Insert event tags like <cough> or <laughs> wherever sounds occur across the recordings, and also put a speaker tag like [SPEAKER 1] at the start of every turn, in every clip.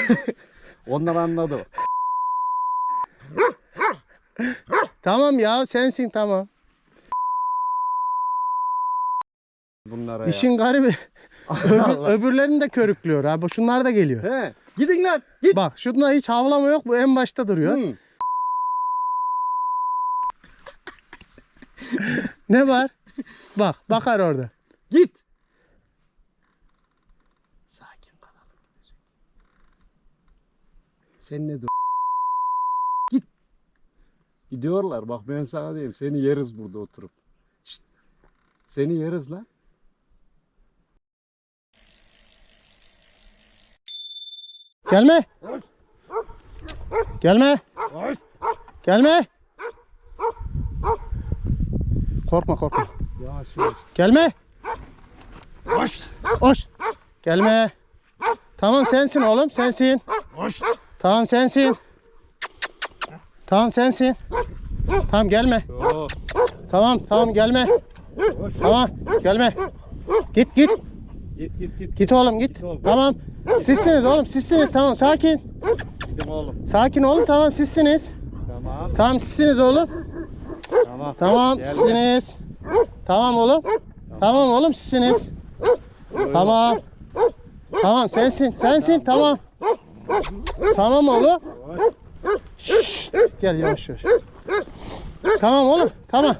[SPEAKER 1] <laughs> Onlar anladı.
[SPEAKER 2] Tamam ya sensin tamam.
[SPEAKER 1] Bunlara ya.
[SPEAKER 2] İşin garibi. <laughs> Öbür, öbürlerini de körüklüyor abi. Şunlar da geliyor.
[SPEAKER 1] He. Gidin lan. Git.
[SPEAKER 2] Bak şunda hiç havlama yok. Bu en başta duruyor.
[SPEAKER 1] Hı.
[SPEAKER 2] Ne var? Bak bakar orada.
[SPEAKER 1] Git. Sakin kalalım. Sen ne dur? Git. Gidiyorlar. Bak ben sana diyeyim. Seni yeriz burada oturup. Şşt. Seni yeriz lan.
[SPEAKER 2] Gelme. Gelme. Gelme. Korkma korkma.
[SPEAKER 1] Yavaş yavaş.
[SPEAKER 2] Gelme.
[SPEAKER 1] Hoş.
[SPEAKER 2] Hoş. Gelme. Tamam sensin oğlum sensin.
[SPEAKER 1] Hoş.
[SPEAKER 2] Tamam sensin. Tamam sensin. Tamam gelme.
[SPEAKER 1] Oo.
[SPEAKER 2] Tamam tamam gelme. Tamam gelme. Git git.
[SPEAKER 1] Git git git.
[SPEAKER 2] Git oğlum git.
[SPEAKER 1] Git oğlum.
[SPEAKER 2] Tamam. Sizsiniz oğlum sizsiniz tamam sakin.
[SPEAKER 1] Gidim oğlum.
[SPEAKER 2] Sakin oğlum tamam sizsiniz.
[SPEAKER 1] Tamam.
[SPEAKER 2] Tamam sizsiniz oğlum.
[SPEAKER 1] Tamam.
[SPEAKER 2] Tamam
[SPEAKER 1] Gel.
[SPEAKER 2] sizsiniz. Tamam oğlum. Tamam oğlum sizsiniz. Tamam. Tamam sensin sensin tamam. Tamam oğlum. Şşt, gel yavaş yavaş. Tamam oğlum tamam.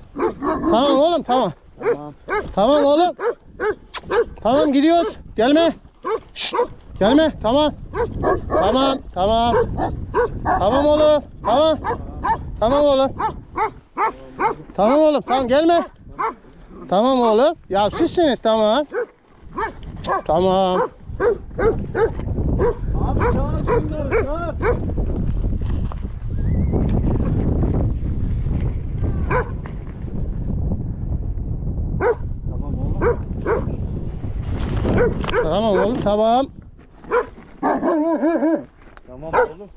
[SPEAKER 2] Tamam oğlum tamam.
[SPEAKER 1] Tamam.
[SPEAKER 2] Tamam oğlum. Tamam gidiyoruz. Gelme. Şşt, gelme. Tamam. Tamam. Tamam. Tamam oğlum. Tamam. Tamam oğlum. Tamam oğlum. Tamam gelme. Tamam oğlum. Ya sizsiniz tamam. Tamam.
[SPEAKER 1] Abi çağır şunları çağır. Tamam oğlum.
[SPEAKER 2] Tamam oğlum. Tamam.
[SPEAKER 1] Tamam oğlum.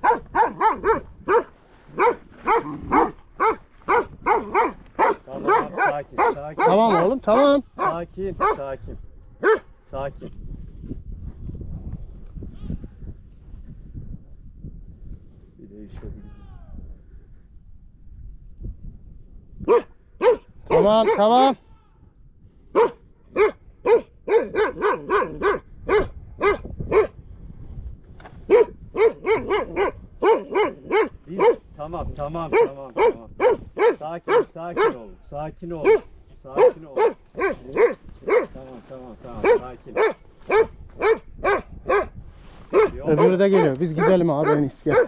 [SPEAKER 1] Tamam sakin sakin.
[SPEAKER 2] Tamam oğlum. Tamam.
[SPEAKER 1] Sakin sakin. Sakin. Bir de işe bir
[SPEAKER 2] Tamam. Tamam.
[SPEAKER 1] Biz tamam tamam tamam tamam. Sakin sakin ol. Sakin ol. Sakin ol. Tamam tamam tamam sakin. Yok,
[SPEAKER 2] Öbürü de geliyor. Biz gidelim abi en iyisi. Gel.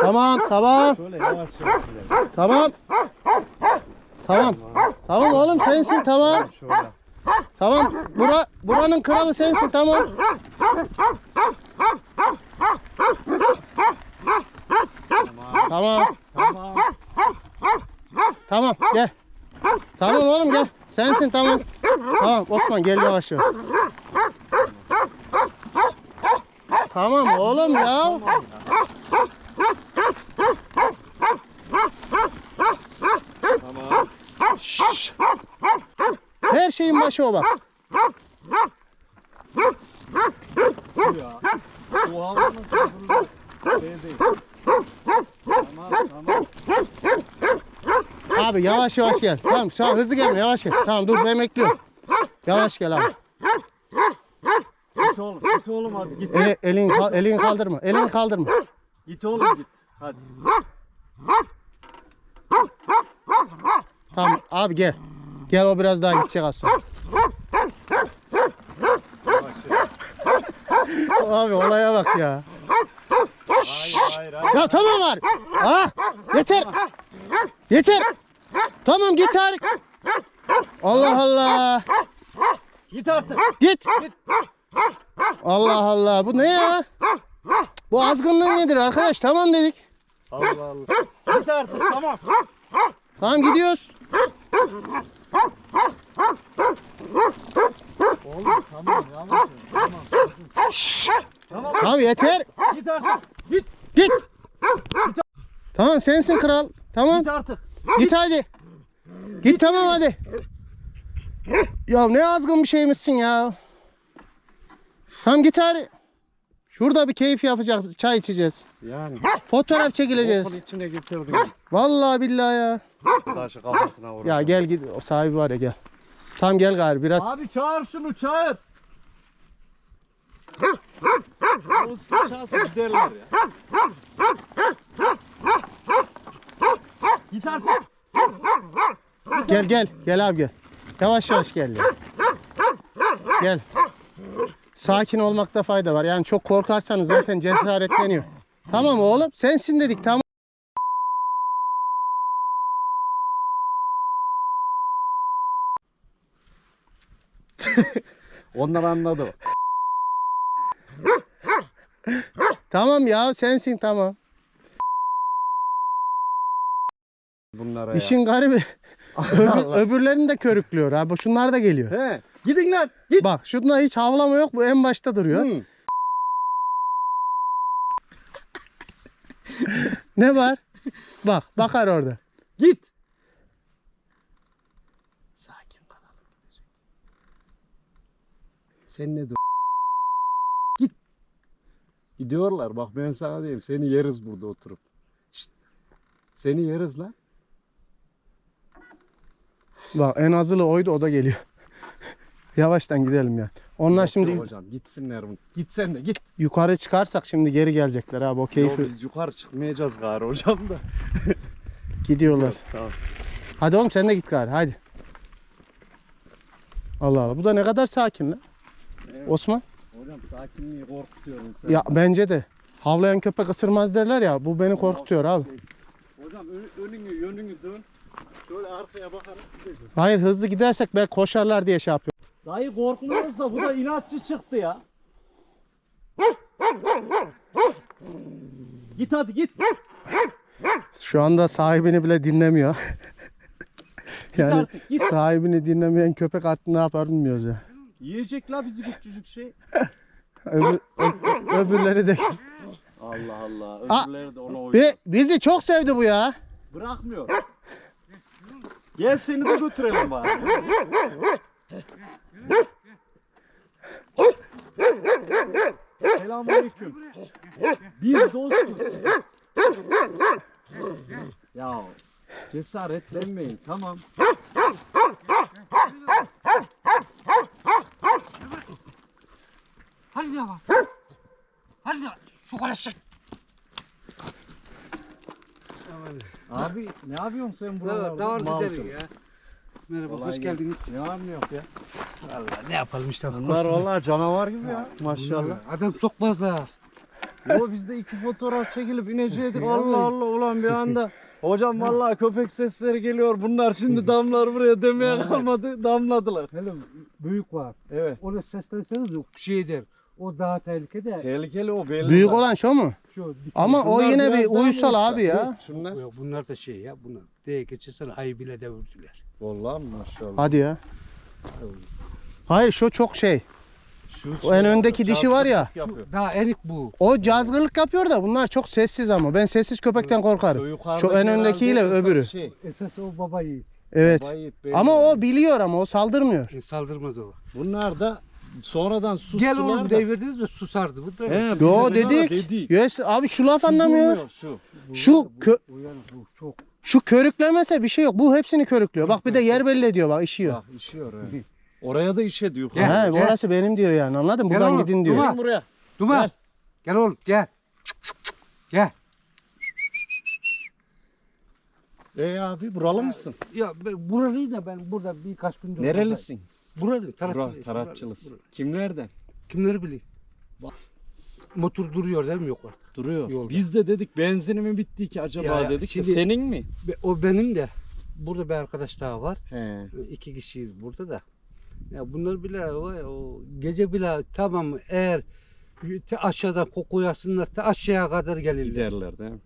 [SPEAKER 2] Tamam. Tamam.
[SPEAKER 1] Şöyle yavaş yavaş gidelim.
[SPEAKER 2] Tamam. Tamam. Tamam oğlum sensin tamam.
[SPEAKER 1] Şöyle.
[SPEAKER 2] Tamam. Bura, buranın kralı sensin tamam.
[SPEAKER 1] Tamam.
[SPEAKER 2] Tamam.
[SPEAKER 1] Tamam.
[SPEAKER 2] Gel. Tamam oğlum gel. Sensin tamam. Tamam Osman gel yavaş yavaş. Tamam oğlum ya.
[SPEAKER 1] Tamam.
[SPEAKER 2] O bak.
[SPEAKER 1] Ya. Bu havanın şey değil. Tamam tamam.
[SPEAKER 2] Abi yavaş yavaş gel. Tamam şu an hızlı gelme yavaş gel. Tamam dur ben bekliyorum. Yavaş gel abi.
[SPEAKER 1] Git oğlum git oğlum hadi git.
[SPEAKER 2] Eli, elini, kal- elini kaldırma. Elini kaldırma.
[SPEAKER 1] Git oğlum git. Hadi.
[SPEAKER 2] Tamam abi gel. Gel o biraz daha gidecek az sonra. Abi olaya bak ya.
[SPEAKER 1] Hayır hayır hayır.
[SPEAKER 2] Ya tamam var. Ah yeter. Yeter. Tamam git Tarık. Allah Allah.
[SPEAKER 1] Git artık.
[SPEAKER 2] Git. Allah Allah. Bu ne ya? Bu azgınlık nedir arkadaş? Tamam dedik.
[SPEAKER 1] Allah Allah. Git artık tamam.
[SPEAKER 2] Tamam gidiyoruz.
[SPEAKER 1] Oğlum tamam yavaş yavaş. Tamam. Tamam.
[SPEAKER 2] Tamam yeter.
[SPEAKER 1] Git artık. Git.
[SPEAKER 2] Git. Tamam sensin kral. Tamam.
[SPEAKER 1] Git artık.
[SPEAKER 2] Git hadi. Git tamam hadi. Ya ne azgın bir şeymişsin ya. Tamam git hadi. Şurada bir keyif yapacağız. Çay içeceğiz.
[SPEAKER 1] Yani.
[SPEAKER 2] Fotoğraf çekileceğiz.
[SPEAKER 1] Okul içine getirdiniz.
[SPEAKER 2] Vallahi billahi ya.
[SPEAKER 1] Taşı kafasına vurur.
[SPEAKER 2] Ya gel git. O sahibi var ya gel. Tam gel gari biraz.
[SPEAKER 1] Abi çağır şunu çağır. O ıslık çalsın giderler ya. Git artık.
[SPEAKER 2] Gel gel. Gel abi gel. Yavaş yavaş gel ya. Gel. Sakin olmakta fayda var. Yani çok korkarsanız zaten cesaretleniyor. Tamam oğlum sensin dedik tamam. <laughs>
[SPEAKER 1] Onlar anladı.
[SPEAKER 2] Tamam ya sensin tamam.
[SPEAKER 1] Bunlara ya.
[SPEAKER 2] İşin garibi. <laughs> Öbür, öbürlerini de körüklüyor abi. Şunlar da geliyor.
[SPEAKER 1] He. Gidin lan. Git.
[SPEAKER 2] Bak şunda hiç havlama yok. Bu en başta duruyor.
[SPEAKER 1] Hı.
[SPEAKER 2] Ne var? Bak bakar orada.
[SPEAKER 1] Git. Sakin kalalım. Sen ne dur? Git. Gidiyorlar bak ben sana diyeyim seni yeriz burada oturup. Şşt. Seni yeriz lan.
[SPEAKER 2] Bak en azılı oydu o da geliyor. <laughs> Yavaştan gidelim ya. Onlar
[SPEAKER 1] Yok
[SPEAKER 2] şimdi
[SPEAKER 1] yok hocam gitsinler bunu. Git sen de git.
[SPEAKER 2] yukarı çıkarsak şimdi geri gelecekler abi o
[SPEAKER 1] Yo,
[SPEAKER 2] keyfi
[SPEAKER 1] biz yukarı çıkmayacağız gari hocam da. <laughs>
[SPEAKER 2] gidiyorlar.
[SPEAKER 1] Tamam.
[SPEAKER 2] Hadi oğlum sen de git gari hadi. Allah Allah bu da ne kadar sakin lan. Osman.
[SPEAKER 1] Hocam sakinliği korkutuyor insan.
[SPEAKER 2] Ya bence de. Havlayan köpek ısırmaz derler ya bu beni korkutuyor abi.
[SPEAKER 1] Hocam ön- önünü yönünü dön. Şöyle arkaya bakarak gideceğiz.
[SPEAKER 2] Hayır hızlı gidersek belki koşarlar diye şey yapıyor.
[SPEAKER 1] Dayı korkmuyoruz da bu da inatçı çıktı ya. git hadi git.
[SPEAKER 2] Şu anda sahibini bile dinlemiyor. yani
[SPEAKER 1] artık, git.
[SPEAKER 2] sahibini dinlemeyen köpek artık ne yapar bilmiyoruz ya.
[SPEAKER 1] Yiyecek la bizi küçücük şey. <laughs>
[SPEAKER 2] Öbür, ö- öbürleri de.
[SPEAKER 1] Allah Allah. Öbürleri de ona oynuyor.
[SPEAKER 2] Bi- bizi çok sevdi bu ya.
[SPEAKER 1] Bırakmıyor. Gel seni de götürelim bari. Selamünaleyküm. Biz dostuz. ya cesaretlenmeyin tamam.
[SPEAKER 3] Hadi devam. Hadi devam. Şu kadar şey.
[SPEAKER 1] Abi ne yapıyorsun sen buralarda?
[SPEAKER 3] davar
[SPEAKER 1] Malcım.
[SPEAKER 3] gidelim ya. Merhaba,
[SPEAKER 1] Kolay
[SPEAKER 3] hoş
[SPEAKER 1] gelsin.
[SPEAKER 3] geldiniz.
[SPEAKER 1] Ne var ne yok ya?
[SPEAKER 3] Valla ne yapalım işte.
[SPEAKER 1] Bunlar vallahi canavar gibi ya. Maşallah.
[SPEAKER 3] Adam çok fazla.
[SPEAKER 1] Yo biz de iki fotoğraf çekilip inecektik. <laughs> Allah Allah ulan bir anda. <laughs> Hocam vallahi köpek sesleri geliyor. Bunlar şimdi <laughs> damlar buraya demeye kalmadı. Damladılar.
[SPEAKER 3] Hele büyük var.
[SPEAKER 1] Evet.
[SPEAKER 3] Ona seslenseniz yok şey der. O daha tehlikede.
[SPEAKER 1] Tehlikeli o belli.
[SPEAKER 2] Büyük
[SPEAKER 1] zaten.
[SPEAKER 2] olan şu mu?
[SPEAKER 3] Şu
[SPEAKER 2] Ama o yine bir
[SPEAKER 1] biraz daha
[SPEAKER 2] uysal
[SPEAKER 1] büyükler.
[SPEAKER 2] abi ya.
[SPEAKER 1] Şunlar.
[SPEAKER 3] Yok, bunlar da şey ya. Bunlar diye geçirsen ayı bile devirdiler.
[SPEAKER 1] Vallahi maşallah.
[SPEAKER 2] Hadi ya. Hayır şu çok şey.
[SPEAKER 1] Şu
[SPEAKER 2] O en öndeki dişi var ya.
[SPEAKER 1] Yapıyor.
[SPEAKER 3] Daha erik bu.
[SPEAKER 2] O cazgırlık yapıyor da bunlar çok sessiz ama. Ben sessiz köpekten korkarım.
[SPEAKER 1] yukarıdaki
[SPEAKER 2] Şu en öndekiyle
[SPEAKER 1] esas
[SPEAKER 2] öbürü.
[SPEAKER 1] Şey,
[SPEAKER 3] Esas o baba yiğit.
[SPEAKER 2] Evet.
[SPEAKER 1] bayit belli.
[SPEAKER 2] Ama o biliyor ama o saldırmıyor.
[SPEAKER 3] E, saldırmaz o.
[SPEAKER 1] Bunlar da sonradan sustular
[SPEAKER 3] Gel oğlum
[SPEAKER 1] da.
[SPEAKER 3] devirdiniz mi susardı. Bu da.
[SPEAKER 1] He, bize
[SPEAKER 2] Yo dedik.
[SPEAKER 1] dedik.
[SPEAKER 2] Yes, abi şu laf anlamıyor.
[SPEAKER 1] durmuyor, Şu.
[SPEAKER 2] Şu kö
[SPEAKER 3] Bu yani bu çok.
[SPEAKER 2] şu körüklemese bir şey yok. Bu hepsini körüklüyor. Bak bir de yer belli ediyor bak işiyor.
[SPEAKER 1] Bak işiyor he. Oraya da işe diyor.
[SPEAKER 3] Gel.
[SPEAKER 2] He, orası benim diyor yani anladın mı?
[SPEAKER 3] Gel
[SPEAKER 2] Buradan
[SPEAKER 3] oğlum,
[SPEAKER 2] gidin diyor.
[SPEAKER 3] durma.
[SPEAKER 1] Gelin buraya.
[SPEAKER 3] Duman.
[SPEAKER 1] Gel.
[SPEAKER 3] Gel. oğlum gel. Gel.
[SPEAKER 1] E abi buralı mısın?
[SPEAKER 3] Ya ben buralıyım da ben burada birkaç gündür.
[SPEAKER 1] Nerelisin?
[SPEAKER 3] Buralı.
[SPEAKER 1] Bura,
[SPEAKER 3] Taratçılı.
[SPEAKER 1] taratçılısın. Kimlerden?
[SPEAKER 3] Kimleri bileyim? Motor duruyor değil mi yok var?
[SPEAKER 1] Duruyor.
[SPEAKER 3] Yolda.
[SPEAKER 1] Biz de dedik benzini mi bitti ki acaba
[SPEAKER 3] Ya,
[SPEAKER 1] dedik.
[SPEAKER 3] şimdi-
[SPEAKER 1] Senin mi?
[SPEAKER 3] O benim de. Burada bir arkadaş daha var.
[SPEAKER 1] He.
[SPEAKER 3] İki kişiyiz burada da. Ya bunlar bile o, o gece bile tamam eğer te aşağıdan koku yazsınlar te aşağıya kadar gelirler.
[SPEAKER 1] Giderler değil mi?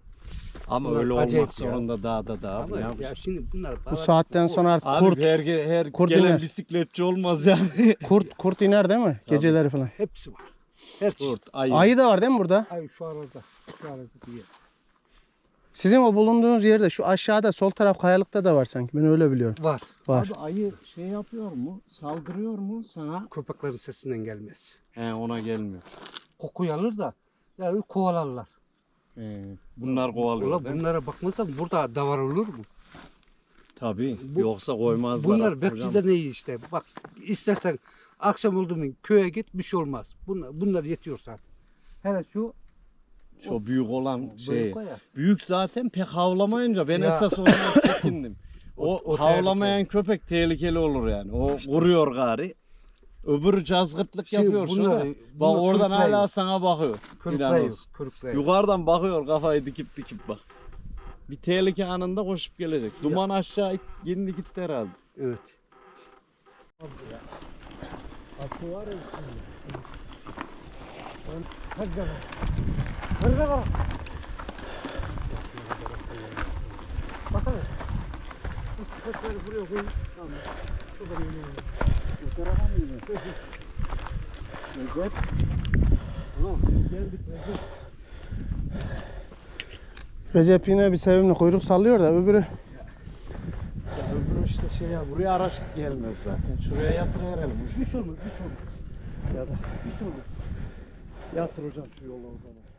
[SPEAKER 1] Ama
[SPEAKER 3] Bunlar
[SPEAKER 1] öyle
[SPEAKER 3] acayip
[SPEAKER 1] olmak
[SPEAKER 3] ya.
[SPEAKER 1] zorunda dağda da abi.
[SPEAKER 3] Ama ya,
[SPEAKER 1] yapacağız?
[SPEAKER 3] şimdi bunlar
[SPEAKER 2] Bu saatten sonra artık
[SPEAKER 1] Abi
[SPEAKER 2] kurt
[SPEAKER 1] her, her
[SPEAKER 2] kurt
[SPEAKER 1] gelen
[SPEAKER 2] iner.
[SPEAKER 1] bisikletçi olmaz yani. <laughs>
[SPEAKER 2] kurt kurt iner değil mi? Geceleri falan.
[SPEAKER 3] hepsi var. Her.
[SPEAKER 1] Kurt, ayı.
[SPEAKER 2] Ayı da var değil mi burada?
[SPEAKER 3] Ay şu arada. Şu arada diye.
[SPEAKER 2] Sizin o bulunduğunuz yerde şu aşağıda sol taraf kayalıkta da var sanki. Ben öyle biliyorum.
[SPEAKER 3] Var.
[SPEAKER 2] Var.
[SPEAKER 1] Abi ayı şey yapıyor mu? Saldırıyor mu sana?
[SPEAKER 3] Köpeklerin sesinden gelmez.
[SPEAKER 1] He ona gelmiyor.
[SPEAKER 3] Kokuyu alır da Yani kovalarlar.
[SPEAKER 1] Ee, bunlar kovalıyor
[SPEAKER 3] Ulan
[SPEAKER 1] değil mi?
[SPEAKER 3] bunlara bakmazsan burada davar olur mu?
[SPEAKER 1] Tabii.
[SPEAKER 3] Bu-
[SPEAKER 1] Yoksa koymazlar.
[SPEAKER 3] Bunlar
[SPEAKER 1] hocam.
[SPEAKER 3] bekçiden iyi işte. Bak istersen akşam oldu mu köye git bir şey olmaz. Bunlar, bunlar yetiyor zaten. Hele şu
[SPEAKER 1] Şu büyük olan şey.
[SPEAKER 3] büyük o ya.
[SPEAKER 1] Büyük zaten pek havlamayınca ben
[SPEAKER 3] Ya.
[SPEAKER 1] esas ondan çekindim. <laughs> O,
[SPEAKER 3] O- o
[SPEAKER 1] havlamayan köpek tehlikeli olur yani. O vuruyor gari. Öbürü cazgırtlık
[SPEAKER 3] Şimdi
[SPEAKER 1] yapıyor şurada.
[SPEAKER 3] bunlar-
[SPEAKER 1] Bak oradan hala sana bakıyor.
[SPEAKER 3] Kırıklayız.
[SPEAKER 1] İnanılmaz.
[SPEAKER 3] Kırıklayız.
[SPEAKER 1] Yukarıdan bakıyor kafayı dikip dikip bak. Bir tehlike anında koşup gelecek. Duman aşağı it- indi gitti herhalde.
[SPEAKER 3] Evet.
[SPEAKER 1] Recep. Tamam geldik Recep.
[SPEAKER 2] Recep yine bir sevimli kuyruk sallıyor da öbürü
[SPEAKER 1] Öbürü işte şey ya buraya araç gelmez zaten. Şuraya yatır verelim.
[SPEAKER 3] Bir şey olmaz, bir şey olmaz.
[SPEAKER 1] Ya da bir şey olur. Yatır hocam şu yola o zaman.